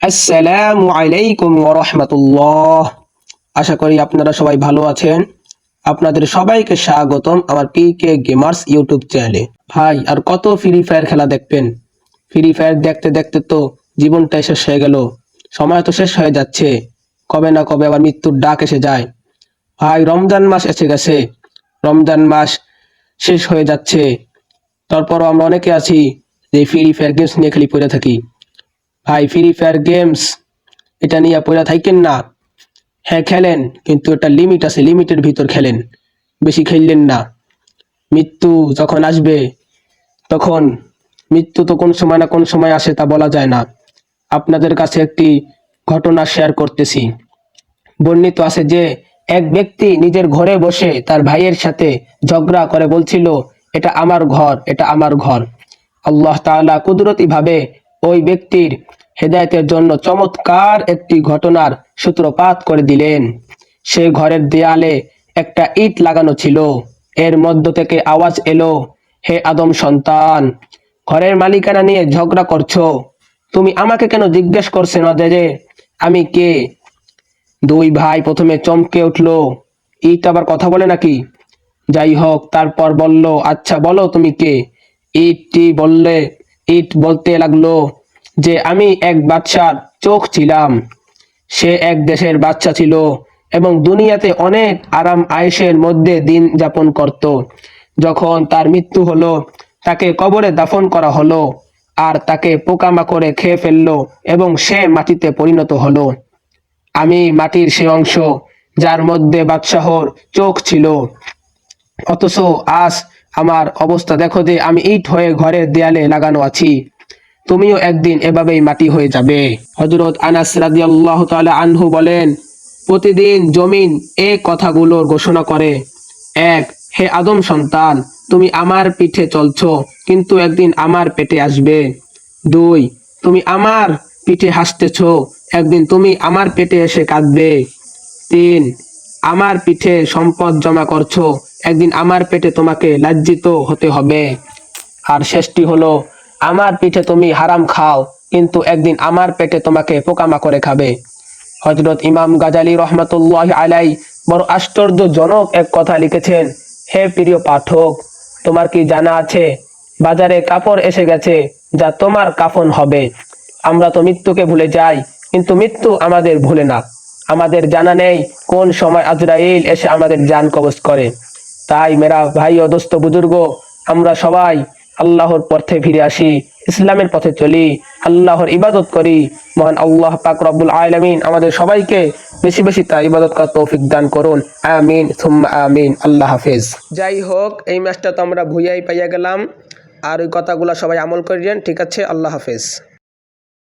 আসসালামু আলাইকুম ওরহমতুল্লাহ আশা করি আপনারা সবাই ভালো আছেন। আপনাদের সবাইকে স্বাগতম আমার পি কে গেমার্স ইউটিউব চ্যানেলে। ভাই, আর কত ফ্রি ফায়ার খেলা দেখবেন? ফ্রি ফায়ার দেখতে দেখতে তো জীবনটাই শেষ হয়ে গেল। সময় তো শেষ হয়ে যাচ্ছে। কবে না কবে আবার মৃত্যুর ডাক এসে যায়। ভাই, রমজান মাস এসে গেছে। রমজান মাস শেষ হয়ে যাচ্ছে। তারপরও আমরা অনেকে আছি যে ফ্রি ফায়ার গেমস নিয়ে খেলি পড়ে থাকি। ভাই ফ্রি ফায়ার গেমস এটা নিয়ে পড়ে থাকেন না। হ্যাঁ খেলেন, কিন্তু একটা লিমিট আছে লিমিটের ভিতর খেলেন। বেশি খেললেন না। মৃত্যু যখন আসবে, তখন মৃত্যু তো কোন সময় না কোন সময় আসে তা বলা যায় না। আপনাদের কাছে একটি ঘটনা শেয়ার করতেছি। বর্ণিত আছে যে, এক ব্যক্তি নিজের ঘরে বসে তার ভাইয়ের সাথে ঝগড়া করে বলছিল, এটা আমার ঘর, এটা আমার ঘর। আল্লাহ তাআলা কুদরতি ভাবে ওই ব্যক্তির হেদায়েতের জন্য চমৎকার একটি ঘটনার সূত্রপাত করে দিলেন। সে ঘরের দেয়ালে একটা ইট লাগানো ছিল। এর মধ্য থেকে আওয়াজ এলো, হে আদম সন্তান, ঘরের মালিকানা নিয়ে ঝগড়া করছ। তুমি আমাকে কেন জিজ্ঞেস করছে না যে আমি কে? দুই ভাই প্রথমে চমকে উঠল, ইট আবার কথা বলে নাকি? যাই হোক, তারপর বলল আচ্ছা বলো তুমি কে? ইটটি বললে, ইট বলতে লাগল যে আমি এক বাচ্চার চোখ ছিলাম। সে এক দেশের বাচ্চা ছিল এবং দুনিয়াতে অনেক আরাম আয়েশের মধ্যে দিন যাপন করত। যখন তার মৃত্যু হলো, তাকে কবরে দাফন করা হলো আর তাকে পোকামাকড়ে খেয়ে ফেলল এবং সে মাটিতে পরিণত হলো। আমি মাটির সে অংশ, যার মধ্যে বাদশাহর চোখ ছিল। অথচ আজ আমার অবস্থা দেখো যে আমি ইট হয়ে ঘরের দেয়ালে লাগানো আছি। তুমিও একদিন এভাবেই মাটি হয়ে যাবে। হজরত আনাস রাদিয়াল্লাহু তাআলা আনহু বলেন, প্রতিদিন জমিন এই কথাগুলোর ঘোষণা করে। এক, হে আদম সন্তান, তুমি আমার পিঠে চলছ, কিন্তু একদিন আমার পেটে আসবে। দুই, তুমি আমার পিঠে হাসতেছ, একদিন তুমি আমার পেটে এসে কাঁদবে। তিন, আমার পিঠে সম্পদ জমা করছ, একদিন আমার পেটে তোমাকে লাজ্জিত হতে হবে। আর শেষটি হলো আমার পিঠে তুমি হারাম খাও, কিন্তু একদিন আমার পেটে তোমাকে পোকামাকড়ে খাবে। হজরত ইমাম গাজালি রহমতুল্লাহ আলাই বড় আশ্চর্যজনক এক কথা লিখেছেন, হে প্রিয় পাঠক, তোমার কি জানা আছে? বাজারে কাপড় এসে গেছে, যা তোমার কাফন হবে। আমরা তো মৃত্যুকে ভুলে যাই, কিন্তু মৃত্যু আমাদের ভুলে না। আমাদের জানা নেই কোন সময় আজরাইল এসে আমাদের জান কবজ করে। তাই মেরা ভাই ও দোস্ত বুজুর্গ, আমরা সবাই আল্লাহর পথে ফিরে আসি, ইসলামের পথে চলি, আল্লাহর ইবাদত করি। মহান আল্লাহ পাক রব্বুল আলমিন আমাদের সবাইকে বেশি বেশি তা ইবাদত করার তৌফিক দান করুন। আমিন, সুম্মা আমিন। আল্লাহ হাফেজ। যাই হোক, এই ম্যাচটা তো আমরা ভুইয়াই পাইয়া গেলাম। আর ওই কথাগুলো সবাই আমল করিলেন ঠিক আছে? আল্লাহ হাফেজ।